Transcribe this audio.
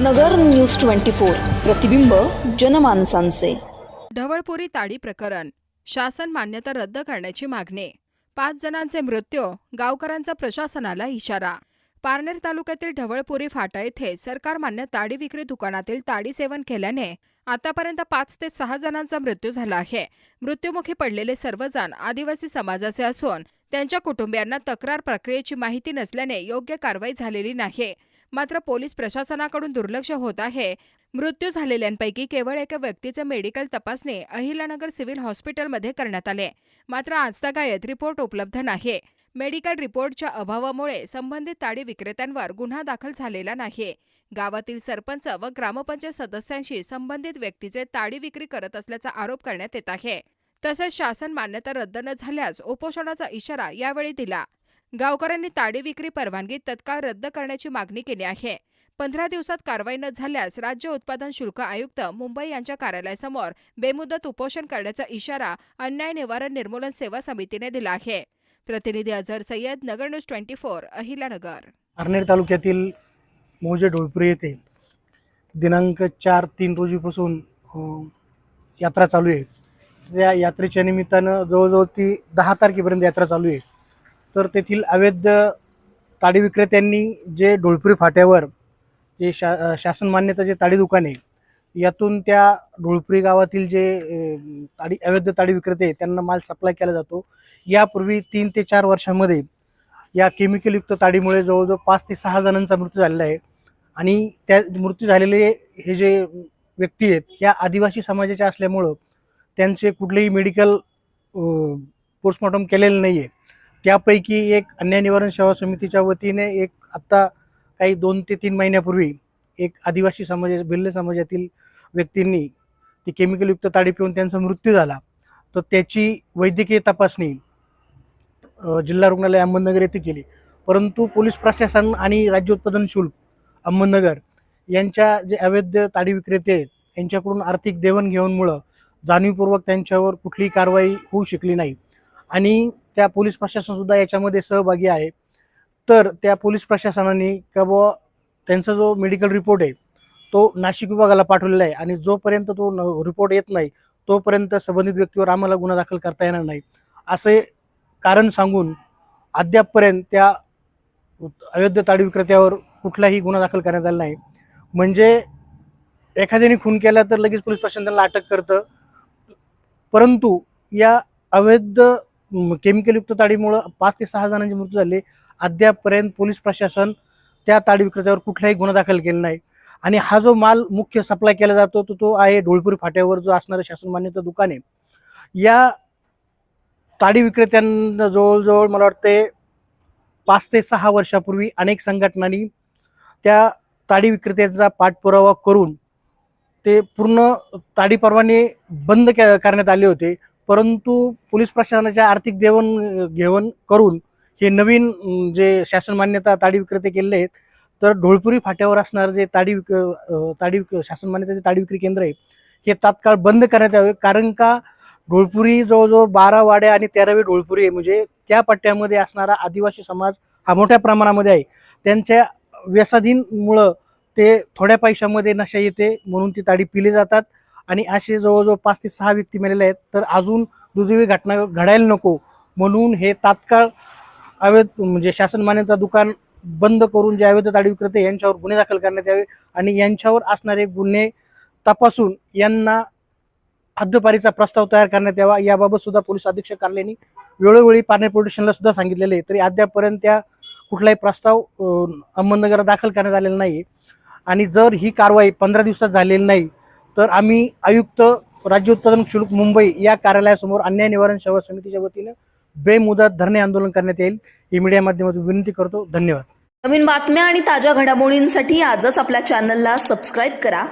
नगर news twenty four प्रतिबिंब जनमानसांचे. ढवळपुरी ताडी प्रकरण शासन मान्यता रद्द करण्याची मागणी. पाच जणांचे मृत्यू गावकऱ्यांचा प्रशासनाला इशारा. पारनेर तालुक्यातील ढवळपुरी फाटा येथे सरकार मान्य ताडी विक्री दुकानातील ताडी सेवन केल्याने आतापर्यंत पाच ते सहा जणांचा मृत्यू झाला आहे. मृत्युमुखी पडलेले सर्वजण आदिवासी समाजाचे असून त्यांच्या कुटुंबियांना तक्रार प्रक्रियेची माहिती नसल्याने योग्य कारवाई झालेली नाही. मात्र पोलीस प्रशासनाकडून दुर्लक्ष होत आहे. मृत्यू झालेल्यांपैकी केवळ एका व्यक्तीचे मेडिकल तपासणी अहिल्यानगर सिव्हिल हॉस्पिटलमध्ये करण्यात आले. मात्र आजतागायत रिपोर्ट उपलब्ध नाही. मेडिकल रिपोर्टच्या अभावामुळे संबंधित ताडी विक्रेत्यांवर गुन्हा दाखल झालेला नाही. गावातील सरपंच व ग्रामपंचायत सदस्यांशी संबंधित व्यक्तीचे ताडी विक्री करत असल्याचा आरोप करण्यात येत आहे. तसेच शासन मान्यता रद्द न झाल्यास उपोषणाचा इशारा यावेळी दिला. गावकऱ्यांनी ताडी विक्री परवानगी तत्काळ रद्द करण्याची मागणी केली आहे. पंधरा दिवसात कारवाई न झाल्यास राज्य उत्पादन शुल्क आयुक्त मुंबई यांच्या कार्यालयासमोर बेमुदत उपोषण करण्याचा इशारा अन्याय निवारण निर्मूलन सेवा समितीने दिला आहे. प्रतिनिधी Azhar Sayyad Nagar news twenty four Ahilyanagar अरनेर तालुक्यातील मोजे ढोलपुरी येथे दिनांक चार तीन रोजीपासून यात्रा चालू आहे. त्या यात्रेच्या निमित्तानं जवळजवळ ती दहा तारखेपर्यंत यात्रा चालू आहे. तर तेथील अवैध ताडी विक्रेत्यांनी जे ढोलपुरी फाट्यावर जे शा शासनमान्यता शासन मान्यता जे ताडी दुकान आहे यातून त्या ढोळपुरी गावातील जे ताडी अवैध ताडी विक्रेते त्यांना माल सप्लाय केला जातो. यापूर्वी तीन ते चार वर्षामध्ये या केमिकलयुक्त ताडीमुळे जवळजवळ पाच ते सहा जणांचा मृत्यू झालेला आहे. आणि त्या मृत्यू झालेले हे जे व्यक्ती आहेत या आदिवासी समाजाच्या असल्यामुळं त्यांचे कुठलेही मेडिकल पोस्टमॉर्टम केलेले नाही आहे त्यापैकी एक अन्याय निवारण सेवा समितीच्या वतीने एक आत्ता काही दोन ते तीन महिन्यापूर्वी एक आदिवासी समाजा भिल्ल समाजातील व्यक्तींनी ती केमिकलयुक्त ताडी पिऊन त्यांचा मृत्यू झाला. तर त्याची वैद्यकीय तपासणी जिल्हा रुग्णालय अहमदनगर येथे केली. परंतु पोलीस प्रशासन आणि राज्य उत्पादन शुल्क अहमदनगर यांच्या जे अवैध ताडी विक्रेते आहेत यांच्याकडून आर्थिक देवाणघेवाणमुळं जाणीवपूर्वक त्यांच्यावर कुठलीही कारवाई होऊ शकली नाही. आणि त्या पोलीस प्रशासनसुद्धा याच्यामध्ये सहभागी आहे. तर त्या पोलीस प्रशासनाने का बुवा त्यांचा जो मेडिकल रिपोर्ट आहे तो नाशिक विभागाला पाठवलेला आहे आणि जोपर्यंत तो न रिपोर्ट येत नाही तोपर्यंत संबंधित व्यक्तीवर आम्हाला गुन्हा दाखल करता येणार नाही. असे कारण सांगून अद्यापपर्यंत त्या अयोध्या ताडी विक्रेत्यावर कुठलाही गुन्हा दाखल करण्यात आला नाही. म्हणजे एखाद्याने खून केला तर लगेच पोलीस प्रशासन त्यांना अटक करतं. परंतु या अवैध केमिकलयुक्त ताडीमुळं पाच ते सहा जणांचे मृत्यू झाले. अद्यापपर्यंत पोलीस प्रशासन त्या ताडी विक्रेत्यावर कुठलाही गुन्हा दाखल केला नाही. आणि हा जो माल मुख्य सप्लाय केला जातो तो तो आहे ढोळपुरी फाट्यावर जो असणारं शासन मान्यता दुकान आहे. या ताडी विक्रेत्यांना जवळजवळ मला वाटते पाच ते सहा वर्षापूर्वी अनेक संघटनांनी त्या ताडी विक्रेत्यांचा पाठपुरावा करून ते पूर्ण ताडी परवाने बंद करण्यात आले होते. परंतु पोलीस प्रशासनाच्या आर्थिक देवण घेवण करून हे नवीन जे शासन मान्यता ताडी विक्रेते केलेले आहेत तर ढोळपुरी फाट्यावर असणारं जे ताडी विक ताडी विक शासन मान्यतेचे ताडी विक्री केंद्र आहे हे तात्काळ बंद करण्यात यावे. कारण का ढोळपुरी जवळजवळ बारा वाड्या आणि तेरावी ढोळपुरी आहे. म्हणजे त्या पट्ट्यामध्ये असणारा आदिवासी समाज हा मोठ्या प्रमाणामध्ये आहे. त्यांच्या व्यसाधीनमुळं ते थोड्या पैशामध्ये नशा येते म्हणून ती ताडी पिली जातात. आणि असे जवळजवळ पाच ते सहा व्यक्ती मेलेले आहेत. तर अजून दुर्दैवी घटना घडायला नको म्हणून हे तात्काळ अवैध म्हणजे शासन मान्यता दुकान बंद करून जे अवैध ताडी विक्रेते यांच्यावर गुन्हे दाखल करण्यात यावे आणि यांच्यावर असणारे गुन्हे तपासून यांना हद्दपारीचा प्रस्ताव तयार करण्यात यावा. याबाबत सुद्धा पोलीस अधीक्षक कार्यालयांनी वेळोवेळी पाणी पोलीस सुद्धा सांगितलेले आहे. तरी अद्यापपर्यंत त्या कुठलाही प्रस्ताव अहमदनगर दाखल करण्यात आलेला नाही आणि जर ही कारवाई पंधरा दिवसात झालेली नाही तर आम्ही आयुक्त राज्य उत्पादन शुल्क मुंबई या कार्यालयासमोर अन्याय निवारण सेवा समितीच्या वतीनं बेमुदत धरणे आंदोलन करण्यात येईल. ही मीडिया माध्यमातून विनंती करतो. धन्यवाद. नवीन बातम्या आणि ताज्या घडामोडींसाठी आजच आपल्या चॅनलला सबस्क्राईब करा.